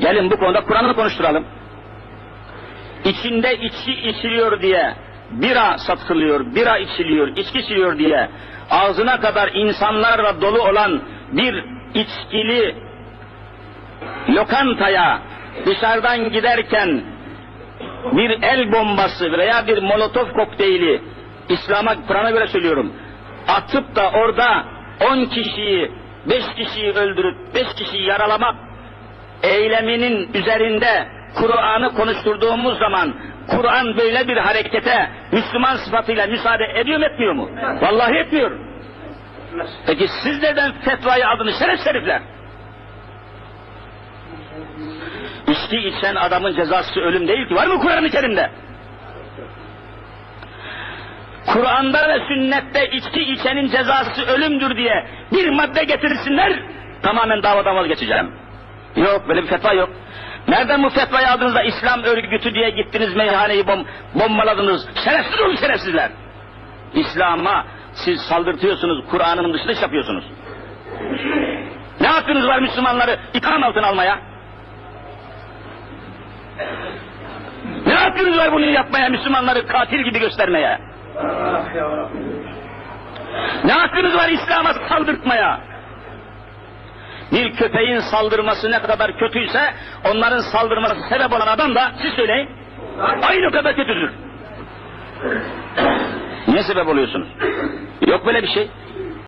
Gelin bu konuda Kur'an'ı konuşturalım. İçinde içki içiliyor diye bira satılıyor, bira içiliyor, içki içiliyor diye ağzına kadar insanlarla dolu olan bir içkili lokantaya dışarıdan giderken bir el bombası veya bir molotof kokteyli İslam'a Kur'an'a göre söylüyorum atıp da orada 10 kişiyi 5 kişiyi öldürüp 5 kişiyi yaralamak eyleminin üzerinde Kur'an'ı konuşturduğumuz zaman Kur'an böyle bir harekete Müslüman sıfatıyla müsaade ediyor mu etmiyor mu? Vallahi etmiyor. Peki siz neden fetvayı aldınız şeref şerifler? İçki içen adamın cezası ölüm değil ki. Var mı Kur'an-ı Kerim'de? Kur'an'da ve sünnette içki içenin cezası ölümdür diye bir madde getirsinler, tamamen davadan vazgeçeceğim. Yok, böyle bir fetva yok. Nereden bu fetvayı aldınız da İslam örgütü diye gittiniz meyhaneyi bom bombaladınız? Şerefsiz olun şerefsizler. İslam'a siz saldırtıyorsunuz, Kur'an'ın dışında iş yapıyorsunuz. Ne hakkınız var Müslümanları itham altına almaya? Ne hakkınız var bunu yapmaya, Müslümanları katil gibi göstermeye? Ne hakkınız var İslam'a saldırtmaya? Bir köpeğin saldırması ne kadar kötüyse, onların saldırması sebep olan adam da, siz söyleyin, aynı kadar kötüdür. Niye sebep oluyorsunuz? Yok böyle bir şey.